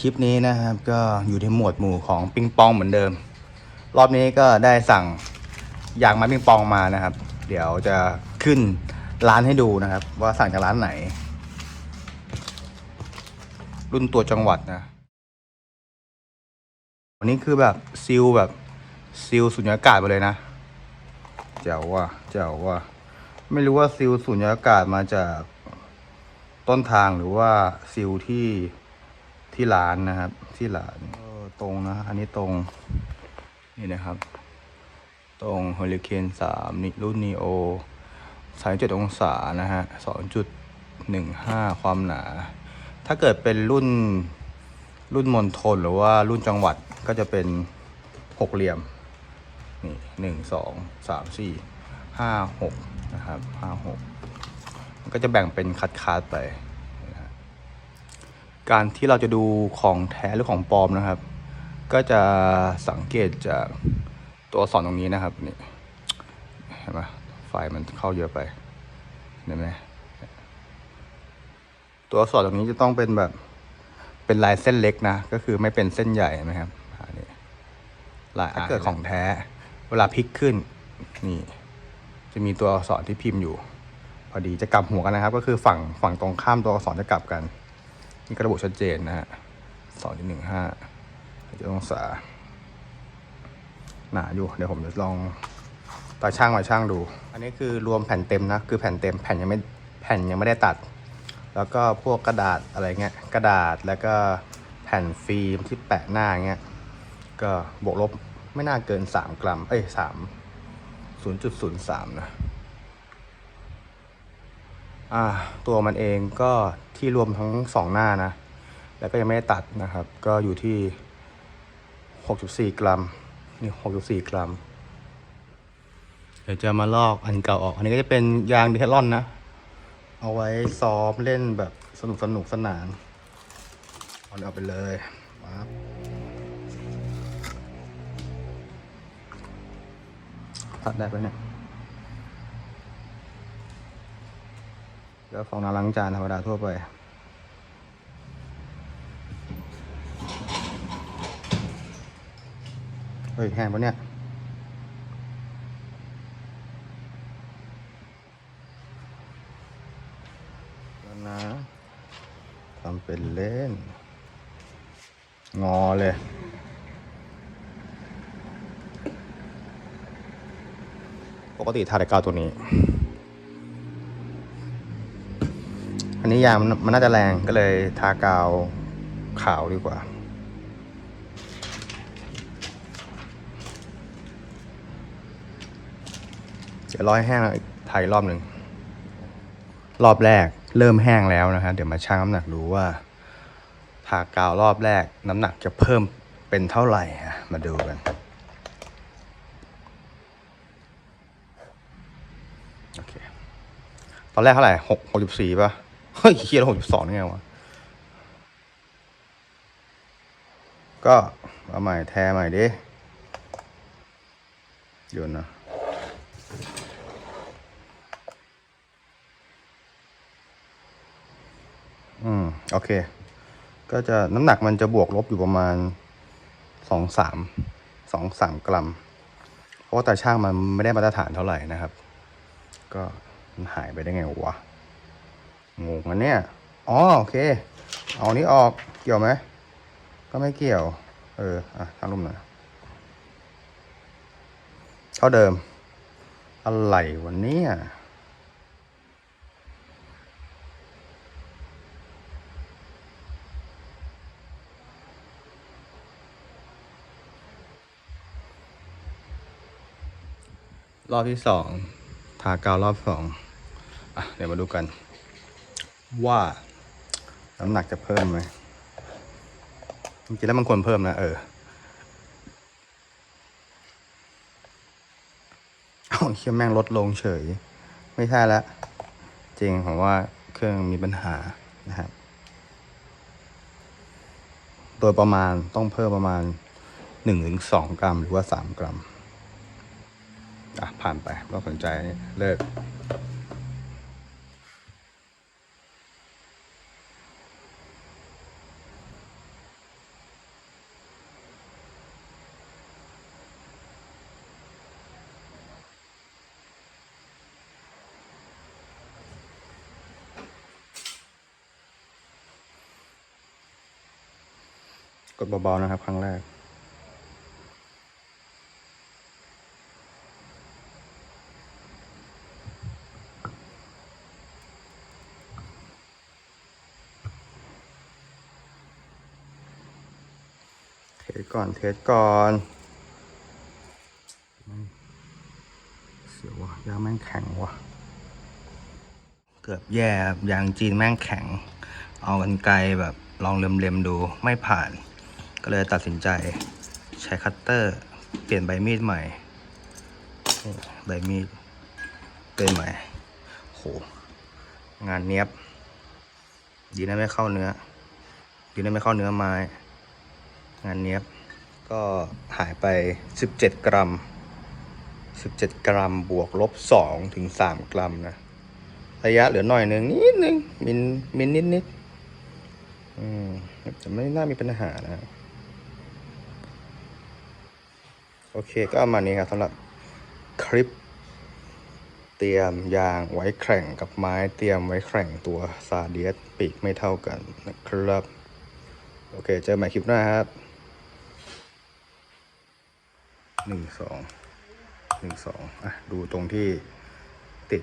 คลิปนี้นะครับก็อยู่ในหมวดหมู่ของปิงปองเหมือนเดิม รอบนี้ก็ได้สั่งยางม้ปิงปองมานะครับ เดี๋ยวจะขึ้นร้านให้ดูนะครับ ว่าสั่งจากร้านไหน รุ่นตัวจังหวัดนะวันนี้คือแบบซิลแบบซิลสุญญากาศไปเลยนะเจ๋วว่ะเจ๋วว่ะไม่รู้ว่าซิลสุญญากาศมาจากต้นทางหรือว่าซิลที่ ที่ร้านนะครับ ที่ร้านตรงนะอันนี้ตรง นี่นะครับ ตรงเฮลิเคนสามนี่รุ่นนีโอสายเจ็ดองศานะฮะสองจุดหนึ่งห้าความหนา ถ้าเกิดเป็นรุ่นรุ่นมณฑลหรือว่ารุ่นจังหวัดก็จะเป็นหกเหลี่ยม นี่หนึ่งสองสามสี่ห้าหกนะครับห้าหกมันก็จะแบ่งเป็นคัดคัดไป การที่เราจะดูของแท้หรือของปลอมนะครับ ก็จะสังเกตจากตัวอักษรตรงนี้นะครับนี่เห็นไหมไฟมันเข้าเยอะไปเห็นไหมตัวอักษรตรงนี้จะต้องเป็นแบบเป็นลายเส้นเล็กนะ ก็คือไม่เป็นเส้นใหญ่ไหมครับอันนี้ลายถ้าเกิดของแท้ เวลาพลิกขึ้นนี่ จะมีตัวอักษรที่พิมพ์อยู่ พอดีจะกลับหัวกันนะครับ ก็คือฝั่งฝั่งตรงข้ามตัวอักษรจะกลับกัน นี่ก็ระบุชัดเจนนะฮะสองที่หนึ่งห้าจะองศาหนาอยู่ เดี๋ยวผมจะลองตาช่างมาช่างดู อันนี้คือรวมแผ่นเต็มนะ คือแผ่นเต็มแผ่นยังไม่แผ่นยังไม่ได้ตัด แล้วก็พวกกระดาษอะไรเงี้ย กระดาษแล้วก็แผ่นฟิล์มที่แปะหน้าเงี้ย ก็บวกลบไม่น่าเกิน 3 กรัม เอ้ยสามศูนย์จุดศูนย์สามนะ ตัวมันเองก็ที่รวมทั้งสองหน้านะ แล้วก็ยังไม่ได้ตัดนะครับ ก็อยู่ที่ 6.4 กรัม นี่ 6.4 กรัม เดี๋ยวจะมาลอกอันเก่าออก อันนี้ก็จะเป็นยางดิเทลอนนะ เอาไว้ซ้อมเล่นแบบสนุกสนุกสนานเอาเอาไปเลยปั๊บตัดได้ปะเนี่ย ก็ฟองน้ำล้างจานธรรมดาทั่วไป เฮ้ยแห้งปะเนี่ยแล้วนะทำเป็นเล่น งอเลยปกติทาแต่กาวตัวนี้ อั นนี้ยางมันมันน่าจะแรงก็เลยทากาวขาวดีกว่า เดี๋ยวร้อให้แห้งแล้วอีกทายรอบหนึ่ง รอบแรกเริ่มแห้งแล้วนะฮะเดี๋ยวมาชั่งน้ำหนักดูว่า ทากาวรอบแรกน้ำหนักจะเพิ่มเป็นเท่าไหร่ฮะมาดูกันโอเคตอนแรกเท่าไหร่หกหกจุดสี่ป่ะ เฮ้ยเคียร์หกจุดสองไงวะ ก็เอาใหม่แทใหม่ดิโยนนะอืม โอเค ก็จะน้ำหนักมันจะบวกลบอยู่ประมาณสองสามสองสามกรัม เพราะว่าตาช่างมันไม่ได้มาตรฐานเท่าไหร่นะครับ ก็มันหายไปได้ไงวะ งงอันเนี้ยอ๋อโอเค เอาอันนี้ออกเกี่ยวไหม ก็ไม่เกี่ยว เออ อะทางลุ่มหน่อยเท่าเดิม อะไรวันนี้รอบที่สองทากาวรอบสองอะเดี๋ยวมาดูกัน ว่า น้ำหนักจะเพิ่มไหมจริงๆแล้วมันควรเพิ่มนะเออเอาเชื่อแม่งลดลงเฉย ไม่ใช่ละจริงผมว่าเครื่องมีปัญหานะครับโดยประมาณต้องเพิ่มประมาณหนึ่งถึงสองกรัมหรือว่าสามกรัม อะ ผ่านไปไม่สนใจเลิก ดเบาๆนะครับ ครั้งแรก เทสก่อนเทสก่อนเสียวว่ะยางแม่งแข็งว่ะ เกือบแย่ยางจีนแม่งแข็ง เอากันไกลแบบลองเล็มๆดูไม่ผ่าน ก็เลยตัดสินใจใช้คัตเตอร์เปลี่ยนใบมีดใหม่ใบมีดเป็นใหม่โหงานเนี้ยบ ดีนะไม่เข้าเนื้อ ดีนะไม่เข้าเนื้อไม้ งานเนี้ยบ ก็หายไป 17 กรัม 17 กรัมบวกลบ2ถึง3กรัมนะ ระยะเหลือหน่อยหนึ่งนิดนึง มินมินนิดนิดอืมจะไม่น่ามีปัญหานะ โอเคก็ประมาณนี้ครับสำหรับคลิป เตรียมยางไว้แข่งกับไม้เตรียมไว้แข่งตัวซาเดียสปีกไม่เท่ากันนะครับ โอเค เจอใหม่คลิปหน้าครับหนึ่งสองหนึ่งสองอะ ดูตรงที่ติด